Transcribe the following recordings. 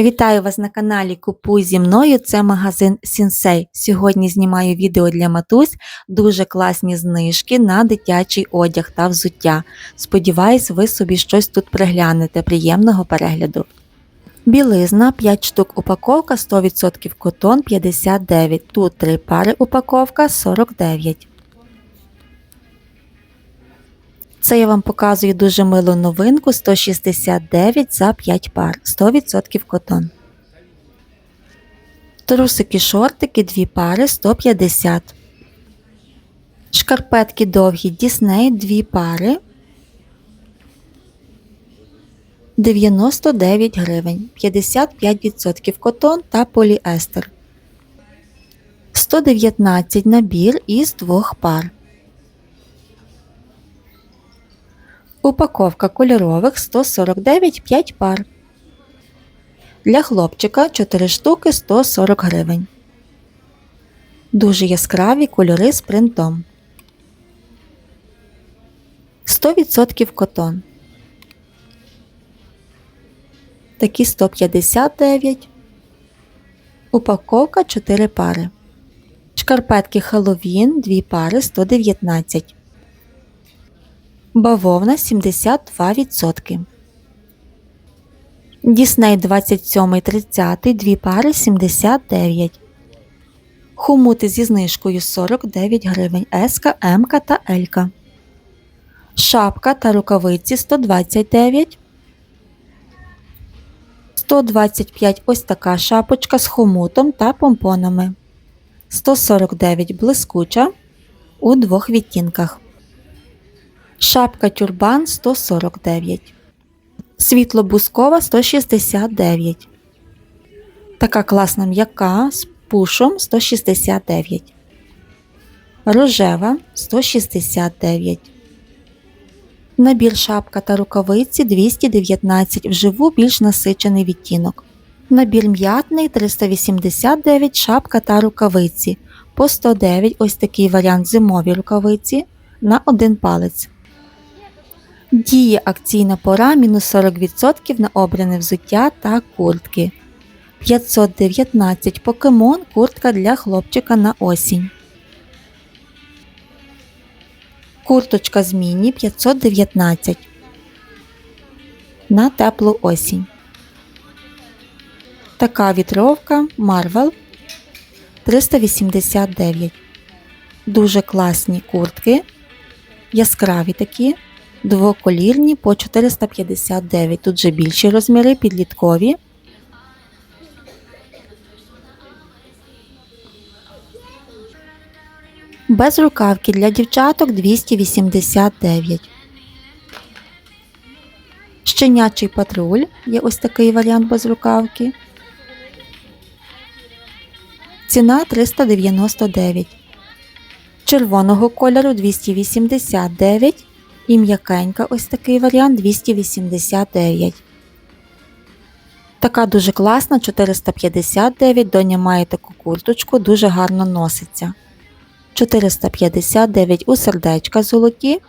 Вітаю вас на каналі Купуй зі мною. Це магазин Сінсей. Сьогодні знімаю відео для матусь. Дуже класні знижки на дитячий одяг та взуття. Сподіваюсь, ви собі щось тут приглянете. Приємного перегляду. Білизна 5 штук упаковка 100% котон 59. Тут 3 пари упаковка 49. Це я вам показую дуже милу новинку 169 за 5 пар, 100% котон. Трусики шортики 2 пари 150. Шкарпетки довгі Дісней 2 пари 99 гривень, 55% котон та поліестер. 119 набір із двох пар. Упаковка кольорових 149 5 пар. Для хлопчика 4 штуки 140 гривень. Дуже яскраві кольори з принтом. 100% котон. Такі 159. Упаковка 4 пари. Шкарпетки Halloween 2 пари 119. Бавовна 72%. Дісней 27 30 2 пари 79. Хумути зі знижкою 49 гривень С, М та Л. Шапка та рукавиці 129. 125 ось така шапочка з хомутом та помпонами. 149 блискуча у двох відтінках. Шапка тюрбан 149. Світло-бускова 169. Така класна м'яка з пушом 169. Рожева 169. Набір шапка та рукавиці 219 вживу більш насичений відтінок. Набір м'ятний 389 шапка та рукавиці. По 109 ось такий варіант зимові рукавиці на один палець. Діє акційна пора мінус 40% на обране взуття та куртки. 519 покемон куртка для хлопчика на осінь. Курточка з міні 519 на теплу осінь. Така вітровка Marvel 389. Дуже класні куртки. Яскраві такі. Двоколірні по 459. Тут же більші розміри, підліткові. Без рукавки для дівчаток 289. Щенячий патруль є ось такий варіант без рукавки. Ціна 399. Червоного кольору 289 і м'якенька ось такий варіант 289. Така дуже класна 459. Доня має таку курточку, дуже гарно носиться. 459 у сердечка золоті.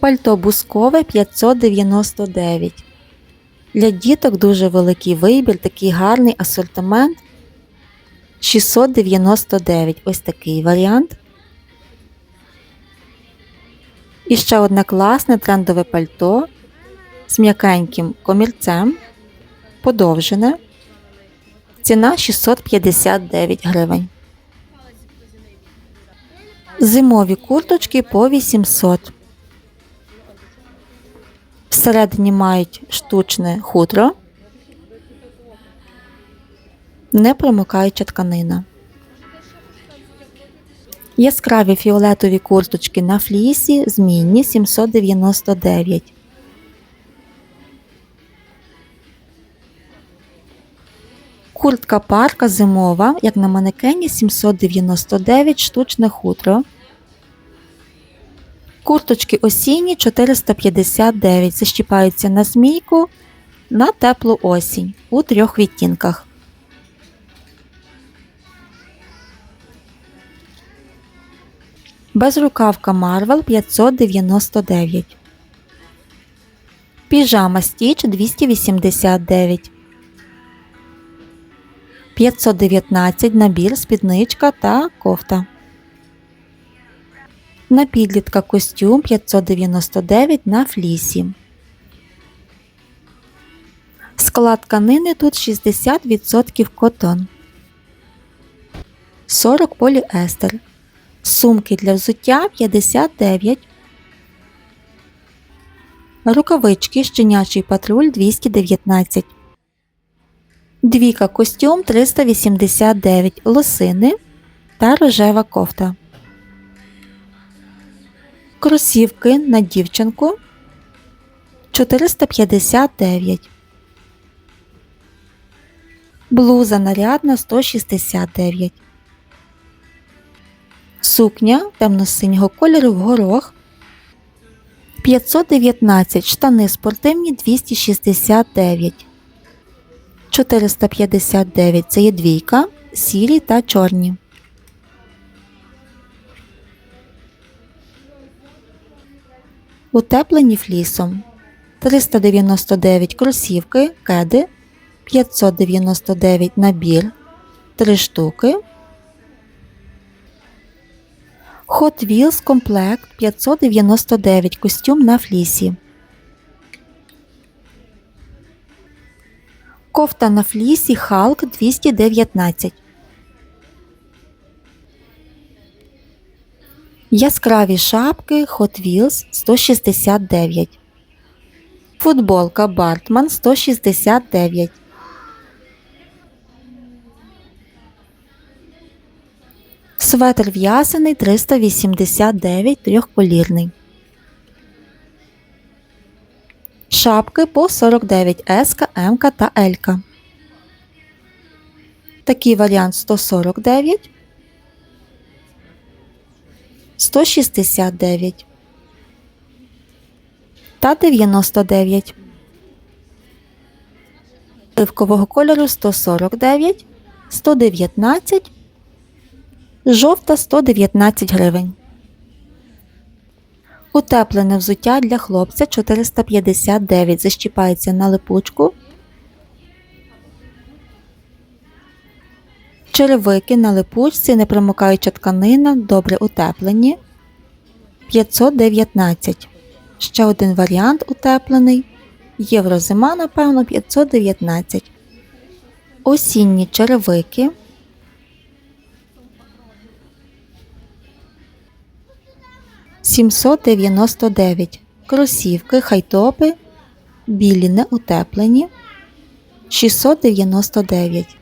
Пальто бускове 599. Для діток дуже великий вибір, такий гарний асортимент. 699 ось такий варіант. І ще одне класне трендове пальто з м'якеньким комірцем, подовжене. Ціна 659 гривень. Зимові курточки по 800. Всередині мають штучне хутро непромикаюча тканина. Яскраві фіолетові курточки на флісі змінні 799. Куртка парка зимова, як на манекені 799 штучне хутро. Курточки осінні 459 защіпаються на змійку на теплу осінь у трьох відтінках. Безрукавка Marvel 599. Піжама Стіч 289. 519 набір, спідничка та кофта. На підлітка костюм 599 на флісі. Склад тканини тут 60% котон. 40 поліестер. Сумки для взуття 59. Рукавички щенячий патруль 219. Двіка костюм 389 лосини та рожева кофта. Кросівки на дівчинку 459. Блуза нарядна 169. Сукня темно-синього кольору в горох 519 штани спортивні 269. 459 це є двійка, сірі та чорні. Утеплені флісом 399 кросівки, кеди, 599 набір, 3 штуки. Hot Wheels комплект 599 костюм на флісі. Кофта на флісі Халк 219. Яскраві шапки Hot Wheels 169. Футболка Бартман 169. Светр в'язаний 389 трьохколірний. Шапки по 49 С, М та Л. Такий варіант 149, 169 та 99. Оливкового кольору 149, 119, жовта 119 гривень. Утеплене взуття для хлопця 459 защіпається на липучку. Черевики на липучці, непромокаюча тканина, добре утеплені 519. Ще один варіант утеплений. Єврозима, напевно, 519. Осінні черевики. Сімсот дев'яносто дев'ять. Кросівки, хайтопи, білі неутеплені. 699.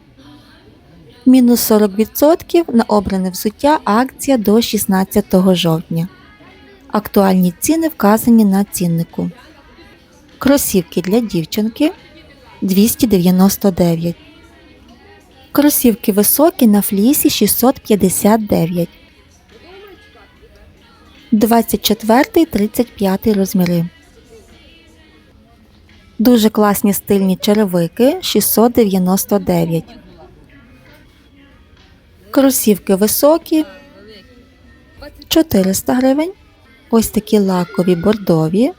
Мінус 40% на обране взуття акція до 16 жовтня. Актуальні ціни вказані на ціннику. Кросівки для дівчинки 299. Кросівки високі на флісі 659. 24 35 розміри. Дуже класні стильні черевики 699. Кросівки високі 400 гривень. Ось такі лакові бордові.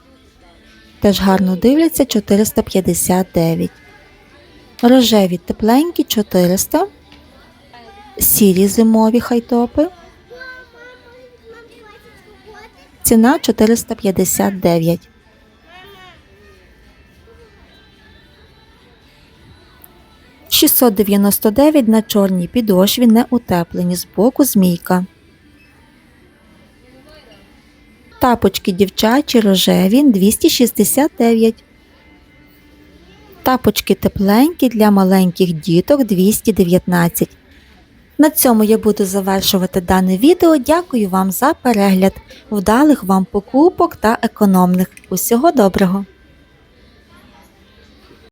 Теж гарно дивляться 459. Рожеві тепленькі 400. Сірі зимові хайтопи. Ціна 459. Шістсот дев'яносто дев'ять на чорній підошві не утеплені з боку змійка. Тапочки дівчачі рожеві 269. Тапочки тепленькі для маленьких діток 219. На цьому я буду завершувати дане відео. Дякую вам за перегляд, вдалих вам покупок та економних. Усього доброго!